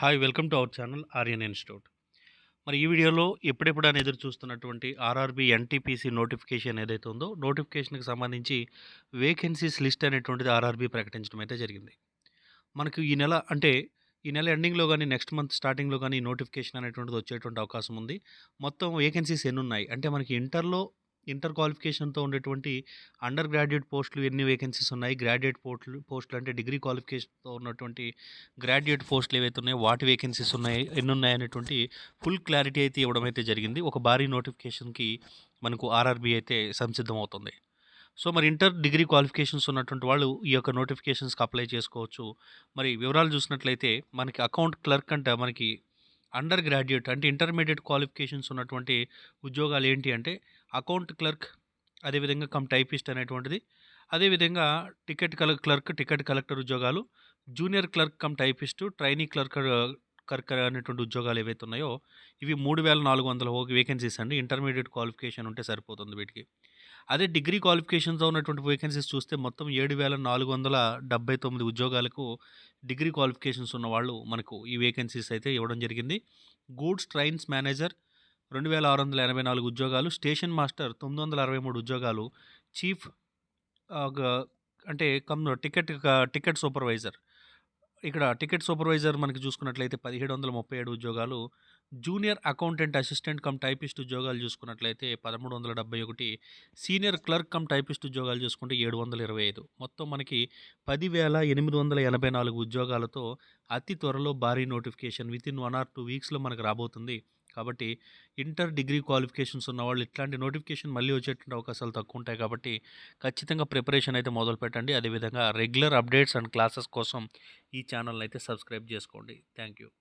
Hi welcome to our channel Aryan Institute. మరి ఈ వీడియోలో ఎప్పుడెప్పుడు అని ఎదురు చూస్తున్నటువంటి ఆర్ఆర్బి ఎన్టీపీసీ నోటిఫికేషన్ ఏదైతే ఉందో నోటిఫికేషన్కి సంబంధించి వేకెన్సీస్ లిస్ట్ అనేటువంటిది ఆర్ఆర్బి ప్రకటించడం అయితే జరిగింది. మనకు ఈ నెల అంటే ఈ నెల ఎండింగ్లో కానీ నెక్స్ట్ మంత్ స్టార్టింగ్లో కానీ నోటిఫికేషన్ అనేటువంటిది వచ్చేటువంటి అవకాశం ఉంది. మొత్తం వేకెన్సీస్ ఎన్ని ఉన్నాయి అంటే మనకి ఇంటర్లో ఇంటర్ క్వాలిఫికేషన్తో ఉండేటువంటి అండర్ గ్రాడ్యుయేట్ పోస్టులు ఎన్ని వేకెన్సీస్ ఉన్నాయి? గ్రాడ్యుయేట్ పోస్టులు పోస్టులు అంటే డిగ్రీ క్వాలిఫికేషన్తో ఉన్నటువంటి గ్రాడ్యుయేట్ పోస్టులు ఏవైతే ఉన్నాయో వాటి వేకెన్సీస్ ఉన్నాయి ఎన్ని ఉన్నాయి అనేటువంటి ఫుల్ క్లారిటీ అయితే ఇవ్వడం అయితే జరిగింది. ఒక భారీ నోటిఫికేషన్కి మనకు ఆర్ఆర్బీ అయితే సంసిద్ధం అవుతుంది సో మరి ఇంటర్ డిగ్రీ క్వాలిఫికేషన్స్ ఉన్నటువంటి వాళ్ళు ఈ యొక్క నోటిఫికేషన్స్కి అప్లై చేసుకోవచ్చు. మరి వివరాలు చూసినట్లయితే మనకి అకౌంట్ క్లర్క్ అంటే మనకి అండర్ గ్రాడ్యుయేట్ అంటే ఇంటర్మీడియట్ క్వాలిఫికేషన్స్ ఉన్నటువంటి ఉద్యోగాలు ఏంటి అంటే అకౌంట్ క్లర్క్ అదేవిధంగా కమ్ టైపిస్ట్ అనేటువంటిది. అదేవిధంగా టికెట్ కల క్లర్క్ టికెట్ కలెక్టర్ ఉద్యోగాలు junior clerk cum typist trainee clerk కర్కర్ అనేటువంటి ఉద్యోగాలు ఏవైతే ఉన్నాయో ఇవి మూడు వేల నాలుగు వందల వేకెన్సీస్ అండి. ఇంటర్మీడియట్ క్వాలిఫికేషన్ ఉంటే సరిపోతుంది వీటికి. అదే డిగ్రీ క్వాలిఫికేషన్తో ఉన్నటువంటి వేకెన్సీస్ చూస్తే మొత్తం ఏడు వేల నాలుగు వందల డెబ్బై తొమ్మిది ఉద్యోగాలకు డిగ్రీ క్వాలిఫికేషన్స్ ఉన్న వాళ్ళు మనకు ఈ వేకెన్సీస్ అయితే ఇవ్వడం జరిగింది. గూడ్స్ ట్రైన్స్ మేనేజర్ రెండు వేల ఆరు వందల ఎనభై నాలుగు ఉద్యోగాలు స్టేషన్ మాస్టర్ తొమ్మిది వందల అరవై మూడు ఉద్యోగాలు చీఫ్ అంటే కమ్ టికెట్ టికెట్ సూపర్వైజర్. ఇక్కడ టికెట్ సూపర్వైజర్ మనకి చూసుకున్నట్లయితే పదిహేడు వందల ముప్పై ఏడు ఉద్యోగాలు junior accountant assistant cum typist ఉద్యోగాలు చూసుకున్నట్లయితే పదమూడు వందల డెబ్బై ఒకటి సీనియర్ క్లర్క్ కమ్ టైపిస్ట్ ఉద్యోగాలు చూసుకుంటే ఏడు వందల ఇరవై ఐదు. మొత్తం మనకి పదివేల ఎనిమిది వందల ఎనభై నాలుగు ఉద్యోగాలతో అతి త్వరలో భారీ notification within one or two వీక్స్లో మనకు రాబోతుంది కాబట్టి ఇంటర్ డిగ్రీ క్వాలిఫికేషన్స్ ఉన్న వాళ్ళు ఇట్లాంటి నోటిఫికేషన్ మళ్ళీ వచ్చేటువంటి అవకాశాలు తక్కువ ఉంటాయి కాబట్టి ఖచ్చితంగా ప్రిపరేషన్ అయితే మొదలు పెట్టండి. అదేవిధంగా రెగ్యులర్ అప్డేట్స్ అండ్ క్లాసెస్ కోసం ఈ ఛానల్ అయితే సబ్స్క్రైబ్ చేసుకోండి. Thank you